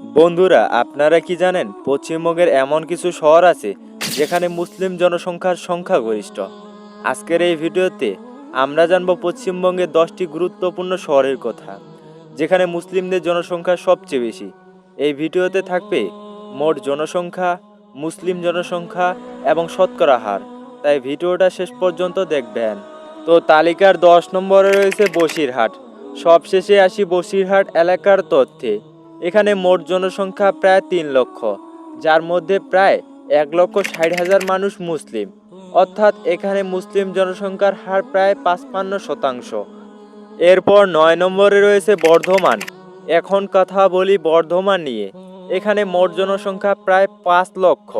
বন্ধুরা, আপনারা কি জানেন, পশ্চিমবঙ্গের এমন কিছু শহর আছে যেখানে মুসলিম জনসংখ্যার সংখ্যাগরিষ্ঠ আজকের এই ভিডিওতে আমরা জানব পশ্চিমবঙ্গের দশটি গুরুত্বপূর্ণ শহরের কথা, যেখানে মুসলিমদের জনসংখ্যা সবচেয়ে বেশি। এই ভিডিওতে থাকবে মোট জনসংখ্যা, মুসলিম জনসংখ্যা এবং শতকরা হার। তাই ভিডিওটা শেষ পর্যন্ত দেখবেন। তো তালিকার দশ নম্বরে রয়েছে বসিরহাট। সবশেষে আসি বসিরহাট এলাকার তথ্যে। এখানে মোট জনসংখ্যা প্রায় তিন লক্ষ, যার মধ্যে প্রায় এক লক্ষ ষাট হাজার মানুষ মুসলিম। অর্থাৎ এখানে মুসলিম জনসংখ্যার হার প্রায় পাঁচপান্ন শতাংশ। এরপর নয় নম্বরে রয়েছে বর্ধমান। এখন কথা বলি বর্ধমান নিয়ে। এখানে মোট জনসংখ্যা প্রায় পাঁচ লক্ষ,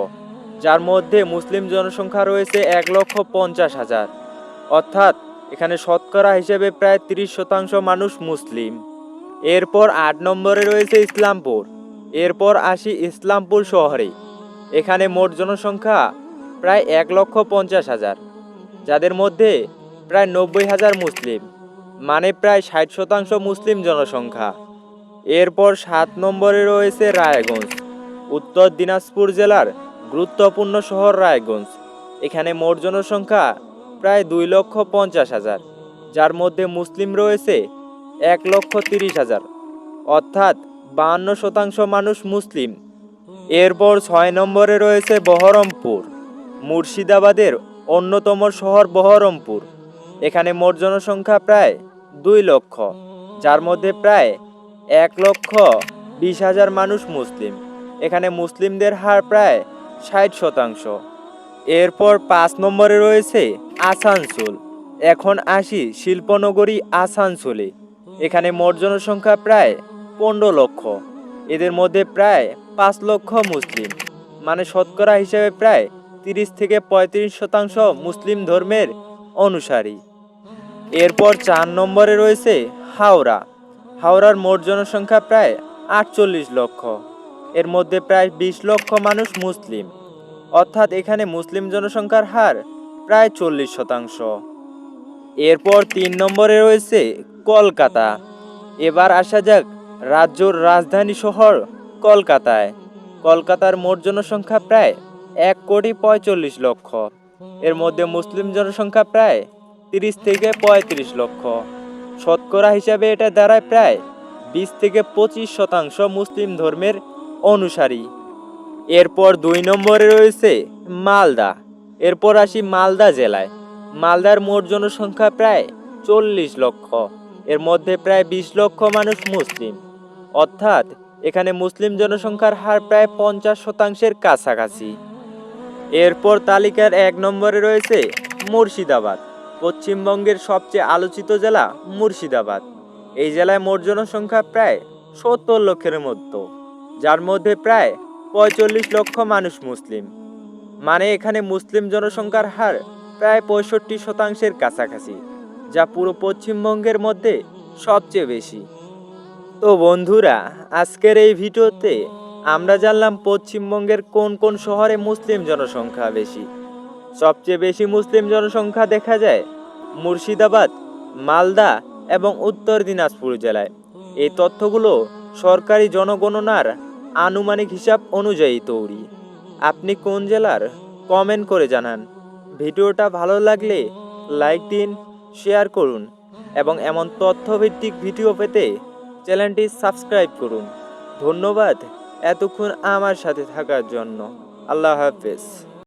যার মধ্যে মুসলিম জনসংখ্যা রয়েছে এক লক্ষ পঞ্চাশ হাজার। অর্থাৎ এখানে শতকরা হিসেবে প্রায় তিরিশ শতাংশ মানুষ মুসলিম। এরপর আট নম্বরে রয়েছে ইসলামপুর। এরপর আসি ইসলামপুর শহরে। এখানে মোট জনসংখ্যা প্রায় এক লক্ষ পঞ্চাশ হাজার, যাদের মধ্যে প্রায় নব্বই হাজার মুসলিম মানে প্রায় ষাট শতাংশ মুসলিম জনসংখ্যা। এরপর সাত নম্বরে রয়েছে রায়গঞ্জ। উত্তর দিনাজপুর জেলার গুরুত্বপূর্ণ শহর রায়গঞ্জ। এখানে মোট জনসংখ্যা প্রায় দুই লক্ষ পঞ্চাশ হাজার, যার মধ্যে মুসলিম রয়েছে এক লক্ষ তিরিশ হাজার। অর্থাৎ বাহান্ন শতাংশ মানুষ মুসলিম। এরপর ছয় নম্বরে রয়েছে বহরমপুর। মুর্শিদাবাদের অন্যতম শহর বহরমপুর। এখানে মোট জনসংখ্যা প্রায় দুই লক্ষ, যার মধ্যে প্রায় এক লক্ষ বিশ হাজার মানুষ মুসলিম। এখানে মুসলিমদের হার প্রায় ষাট শতাংশ। এরপর পাঁচ নম্বরে রয়েছে আসানসোল। এখন আসি শিল্পনগরী আসানসোলে। এখানে মোট জনসংখ্যা প্রায় পনেরো লক্ষ। এদের মধ্যে প্রায় পাঁচ লক্ষ মুসলিম। মানে শতকরা হিসেবে প্রায় তিরিশ থেকে পঁয়ত্রিশ শতাংশ মুসলিম ধর্মের অনুসারী। এরপর চার নম্বরে রয়েছে হাওড়া। হাওড়ার মোট জনসংখ্যা প্রায় আটচল্লিশ লক্ষ। এর মধ্যে প্রায় বিশ লক্ষ মানুষ মুসলিম। অর্থাৎ এখানে মুসলিম জনসংখ্যার হার প্রায় চল্লিশ শতাংশ। এরপর তিন নম্বরে রয়েছে কলকাতা। এবার আসা যাক রাজ্যর রাজধানী শহর কলকাতায়। কলকাতার মোট জনসংখ্যা প্রায় এক কোটি পঁয়তাল্লিশ লক্ষ। এর মধ্যে মুসলিম জনসংখ্যা প্রায় তিরিশ থেকে পঁয়ত্রিশ লক্ষ। শতকরা হিসাবে এটা দাঁড়ায় প্রায় বিশ থেকে পঁচিশ শতাংশ মুসলিম ধর্মের অনুসারী। এরপর দুই নম্বরে রয়েছে মালদা। এরপর আসি মালদা জেলায়। মালদার মোট জনসংখ্যা প্রায় চল্লিশ লক্ষ। এর মধ্যে প্রায় বিশ লক্ষ মানুষ মুসলিম। অর্থাৎ, এখানে মুসলিম জনসংখ্যার হার প্রায় পঞ্চাশ শতাংশের কাছাকাছি। এরপর তালিকার এক নম্বরে রয়েছে মুর্শিদাবাদ, পশ্চিমবঙ্গের সবচেয়ে আলোচিত জেলা মুর্শিদাবাদ। এই জেলায় মোট জনসংখ্যা প্রায় সত্তর লক্ষের মতো যার মধ্যে প্রায় পঁয়তাল্লিশ লক্ষ মানুষ মুসলিম। মানে এখানে মুসলিম জনসংখ্যার হার প্রায় পঁয়ষট্টি শতাংশের কাছাকাছি। যা পুরো পশ্চিমবঙ্গের মধ্যে সবচেয়ে বেশি। তো বন্ধুরা, আজকের এই ভিডিওতে আমরা জানলাম পশ্চিমবঙ্গের কোন কোন শহরে মুসলিম জনসংখ্যা বেশি। সবচেয়ে বেশি মুসলিম জনসংখ্যা দেখা যায় মুর্শিদাবাদ, মালদা এবং উত্তর দিনাজপুর জেলায়। এই তথ্যগুলো সরকারি জনগণনার আনুমানিক হিসাব অনুযায়ী তৈরি। আপনি কোন জেলার, কমেন্ট করে জানান। ভিডিওটা ভালো লাগলে লাইক দিন শেয়ার করুন এবং এমন তথ্যভিত্তিক ভিডিও পেতে চ্যানেলটি সাবস্ক্রাইব করুন। ধন্যবাদ এতক্ষণ আমার সাথে থাকার জন্য। আল্লাহ হাফেজ।